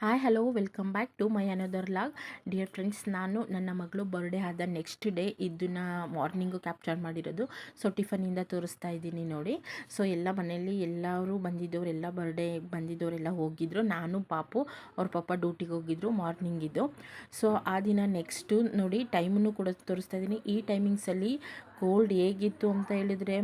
Hi hello welcome back to my another vlog dear friends ನಾನು ನನ್ನ ಮಗಳು birthday ಆದ ನೆಕ್ಸ್ಟ್ ಡೇ ಇದನ್ನು ಮಾರ್ನಿಂಗು ಕ್ಯಾಪ್ಚರ್ ಮಾಡಿರೋದು. ಸೊ ಟಿಫನಿಂದ ತೋರಿಸ್ತಾ ಇದ್ದೀನಿ ನೋಡಿ. ಸೊ ಎಲ್ಲ ಮನೆಯಲ್ಲಿ ಎಲ್ಲರೂ ಬಂದಿದ್ದವ್ರು, ಎಲ್ಲ ಬರ್ಡೇ ಬಂದಿದ್ದವರೆಲ್ಲ ಹೋಗಿದ್ರು. ನಾನು, ಪಾಪು, ಅವ್ರ ಪಾಪ ಡ್ಯೂಟಿಗೆ ಹೋಗಿದ್ರು ಮಾರ್ನಿಂಗಿದ್ದು ಸೊ ಆ ದಿನ ನೆಕ್ಸ್ಟು ನೋಡಿ ಟೈಮನ್ನು ಕೂಡ ತೋರಿಸ್ತಾ ಇದ್ದೀನಿ. ಈ ಟೈಮಿಂಗ್ಸಲ್ಲಿ ಕೋಲ್ಡ್ ಹೇಗಿತ್ತು ಅಂತ ಹೇಳಿದರೆ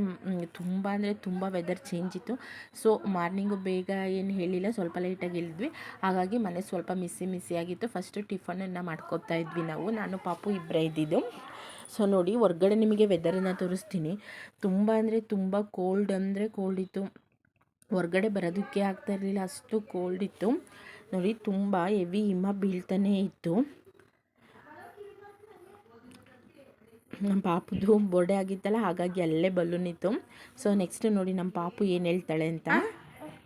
ತುಂಬ ಅಂದರೆ ತುಂಬ ವೆದರ್ ಚೇಂಜ್ ಇತ್ತು. ಸೊ ಮಾರ್ನಿಂಗು ಬೇಗ ಏನು ಹೇಳಿಲ್ಲ, ಸ್ವಲ್ಪ ಲೇಟಾಗಿ ಇಳಿದ್ವಿ ಹಾಗಾಗಿ ಮನೆ ಸ್ವಲ್ಪ ಮಿಸ್ಸಿ ಮಿಸ್ಸಿ ಆಗಿತ್ತು. ಫಸ್ಟು ಟಿಫನನ್ನು ಮಾಡ್ಕೊತಾ ಇದ್ವಿ ನಾವು. ನಾನು, ಪಾಪು ಇಬ್ಬರೇ ಇದ್ದಿದ್ದು. ಸೊ ನೋಡಿ, ಹೊರ್ಗಡೆ ನಿಮಗೆ ವೆದರನ್ನು ತೋರಿಸ್ತೀನಿ. ತುಂಬ ಅಂದರೆ ತುಂಬ ಕೋಲ್ಡ್ ಅಂದರೆ ಕೋಲ್ಡ್ ಇತ್ತು. ಹೊರ್ಗಡೆ ಬರೋದಕ್ಕೆ ಆಗ್ತಾ ಇರಲಿಲ್ಲ, ಅಷ್ಟು ಕೋಲ್ಡ್ ಇತ್ತು. ನೋಡಿ, ತುಂಬ ಹೆವಿ ಹಿಮ ಬೀಳ್ತಾನೇ ಇತ್ತು. ನಮ್ಮ ಪಾಪದ್ದು ಬರ್ಡೇ ಆಗಿತ್ತಲ್ಲ, ಹಾಗಾಗಿ ಅಲ್ಲೇ ಬಲೂನ್ ಇತ್ತು. ಸೊ ನೆಕ್ಸ್ಟ್ ನೋಡಿ ನಮ್ಮ ಪಾಪು ಏನು ಹೇಳ್ತಾಳೆ ಅಂತ.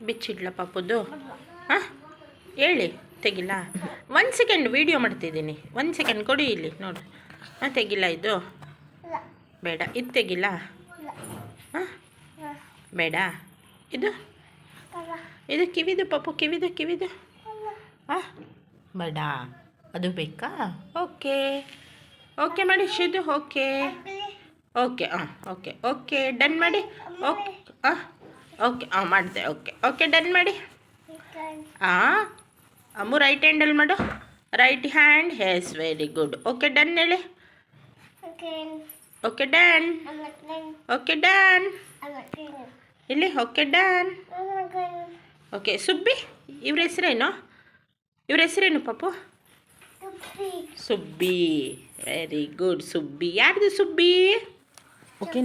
ಬಿಚ್ಚಿಡ್ಲ ಪಾಪುದು. ಹಾಂ ಹೇಳಿ ತೆಗಿಲ್ಲ ಒಂದು ಸೆಕೆಂಡ್ ವೀಡಿಯೋ ಮಾಡ್ತಿದ್ದೀನಿ. ಒಂದು ಸೆಕೆಂಡ್ ಕೊಡಿ ಇಲ್ಲಿ, ನೋಡಿ. ಹಾಂ ತೆಗಿಲ್ಲ ಇದು? ಬೇಡ, ಇದು ತೆಗಿಲ್ಲ ಹಾಂ ಬೇಡ. ಇದು? ಇದು ಕಿವಿದು ಪಾಪು, ಕಿವಿದು ಕಿವಿದು. ಹಾಂ ಬೇಡ. ಅದು ಬೇಕಾ? ಓಕೆ ಓಕೆ ಮಾಡಿ ಶಿದು ಓಕೆ ಓಕೆ ಹಾಂ ಓಕೆ ಓಕೆ ಡನ್ ಮಾಡಿ ಓಕೆ ಹಾಂ ಓಕೆ ಹಾಂ ಮಾಡಿದೆ ಓಕೆ ಓಕೆ ಡನ್ ಮಾಡಿ ಹಾಂ ಅಮ್ಮು ರೈಟ್ ಹ್ಯಾಂಡಲ್ಲಿ ಮಾಡು. ರೈಟ್ ಹ್ಯಾಂಡ್ ಹೆಸ್ ವೆರಿ ಗುಡ್ ಓಕೆ ಡನ್ ಹೇಳಿ. ಓಕೆ ಡನ್ ಓಕೆ ಡನ್ ಇಲ್ಲಿ ಓಕೆ ಡನ್ ಓಕೆ ಸುಬ್ಬಿ ಇವ್ರ ಹೆಸರೇನು? ಇವ್ರ ಹೆಸರೇನು ಪಾಪು? ಸುಬ್ಬಿ ವೆರಿ ಗುಡ್ ಸುಬ್ಬಿ ಯಾರ್ದು Subbi okay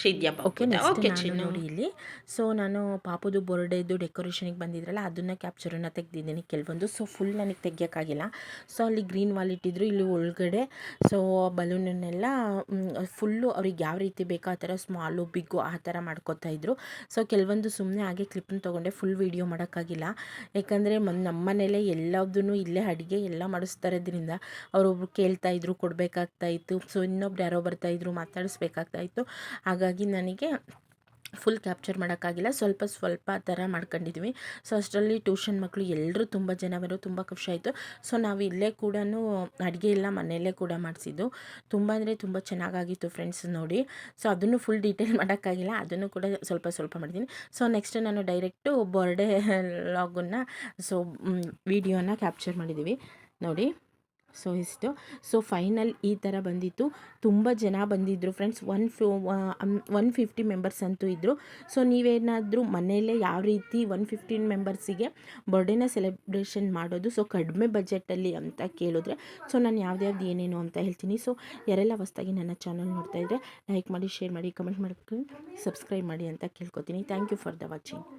Shidyappa okay okay next Chinnu. ನೋಡಿ ಇಲ್ಲಿ. ಸೊ ನಾನು ಪಾಪುದು ಬರ್ಡೇದು ಡೆಕೋರೇಷನಿಗೆ ಬಂದಿದ್ರಲ್ಲ ಅದನ್ನು ಕ್ಯಾಪ್ಚರನ್ನು ತೆಗೆದಿದ್ದೀನಿ ಕೆಲವೊಂದು. ಸೊ ಫುಲ್ ನನಗೆ ತೆಗಿಯೋಕ್ಕಾಗಿಲ್ಲ ಸೊ ಅಲ್ಲಿ ಗ್ರೀನ್ ವಾಲ್ ಇಟ್ಟಿದ್ರು ಇಲ್ಲಿ ಒಳಗಡೆ. ಸೊ ಬಲೂನನ್ನೆಲ್ಲ ಫುಲ್ಲು ಅವ್ರಿಗೆ ಯಾವ ರೀತಿ ಬೇಕೋ ಆ ಥರ ಸ್ಮಾಲು ಬಿಗ್ಗು ಆ ಥರ ಮಾಡ್ಕೋತಾ ಇದ್ರು. ಸೊ ಕೆಲವೊಂದು ಸುಮ್ಮನೆ ಹಾಗೆ ಕ್ಲಿಪ್ಪನ್ನು ತೊಗೊಂಡೆ ಫುಲ್ ವೀಡಿಯೋ ಮಾಡೋಕ್ಕಾಗಿಲ್ಲ. ಯಾಕಂದರೆ ನಮ್ಮ ಮನೇಲೇ ಎಲ್ಲದೂ ಇಲ್ಲೇ ಅಡುಗೆ ಎಲ್ಲ ಮಾಡಿಸ್ತಾ ಇರೋದ್ರಿಂದ ಅವರೊಬ್ರು ಕೇಳ್ತಾ ಕೊಡಬೇಕಾಗ್ತಾಯಿತ್ತು ಸೊ ಇನ್ನೊಬ್ರು ಯಾರೋ ಬರ್ತಾಯಿದ್ರು ಮಾತಾಡಿಸ್ಬೇಕಾಗ್ತಾಯಿತ್ತು ಆಗ ಹಾಗಾಗಿ ನನಗೆ ಫುಲ್ ಕ್ಯಾಪ್ಚರ್ ಮಾಡೋಕ್ಕಾಗಿಲ್ಲ. ಸ್ವಲ್ಪ ಸ್ವಲ್ಪ ಆ ಥರ ಮಾಡ್ಕೊಂಡಿದ್ವಿ. ಸೊ ಅಷ್ಟರಲ್ಲಿ ಟ್ಯೂಷನ್ ಮಕ್ಕಳು ಎಲ್ಲರೂ ತುಂಬ ಜನ ಬರೋ ತುಂಬ ಖುಷಿ ಆಯಿತು. ಸೊ ನಾವು ಇಲ್ಲೇ ಕೂಡ ಅಡುಗೆ ಎಲ್ಲ ಮನೆಯಲ್ಲೇ ಕೂಡ ಮಾಡಿಸಿದ್ದು. ತುಂಬ ಅಂದರೆ ತುಂಬ ಚೆನ್ನಾಗಾಗಿತ್ತು ಫ್ರೆಂಡ್ಸ್ ನೋಡಿ. ಸೊ ಅದನ್ನು ಫುಲ್ ಡೀಟೇಲ್ ಮಾಡೋಕ್ಕಾಗಿಲ್ಲ. ಅದನ್ನು ಕೂಡ ಸ್ವಲ್ಪ ಸ್ವಲ್ಪ ಮಾಡಿದ್ದೀನಿ. ಸೊ ನೆಕ್ಸ್ಟ್ ನಾನು ಡೈರೆಕ್ಟು ಬರ್ಡೇ ಲಾಗನ್ನು ಸೊ ವಿಡಿಯೋನ ಕ್ಯಾಪ್ಚರ್ ಮಾಡಿದ್ದೀವಿ. ನೋಡಿ. ಸೊ ಇಷ್ಟು ಸೊ ಫೈನಲ್ ಈ ಥರ ಬಂದಿತ್ತು. ತುಂಬ ಜನ ಬಂದಿದ್ದರು ಫ್ರೆಂಡ್ಸ್ ಒನ್ ಫಿ ಒನ್ ಫಿಫ್ಟಿ ಮೆಂಬರ್ಸ್ ಅಂತೂ ಇದ್ದರು ಸೊ ನೀವೇನಾದರೂ ಮನೆಯಲ್ಲೇ ಯಾವ ರೀತಿ ಒನ್ ಫಿಫ್ಟೀನ್ ಮೆಂಬರ್ಸಿಗೆ ಬರ್ಡೇನ ಸೆಲೆಬ್ರೇಷನ್ ಮಾಡೋದು? ಸೊ ಕಡಿಮೆ ಬಜೆಟಲ್ಲಿ ಅಂತ ಕೇಳಿದ್ರೆ. ಸೊ ನಾನು ಯಾವ್ದ್ಯಾವ್ದು ಏನೇನು ಅಂತ ಹೇಳ್ತೀನಿ. ಸೊ ಯಾರೆಲ್ಲ ಹೊಸ್ದಾಗಿ ನನ್ನ ಚಾನಲ್ ನೋಡ್ತಾ ಇದ್ದರೆ ಲೈಕ್ ಮಾಡಿ ಶೇರ್ ಮಾಡಿ ಕಮೆಂಟ್ ಮಾಡ್ಕೊಂಡು ಸಬ್ಸ್ಕ್ರೈಬ್ ಮಾಡಿ ಅಂತ ಕೇಳ್ಕೊತೀನಿ. Thank you for the watching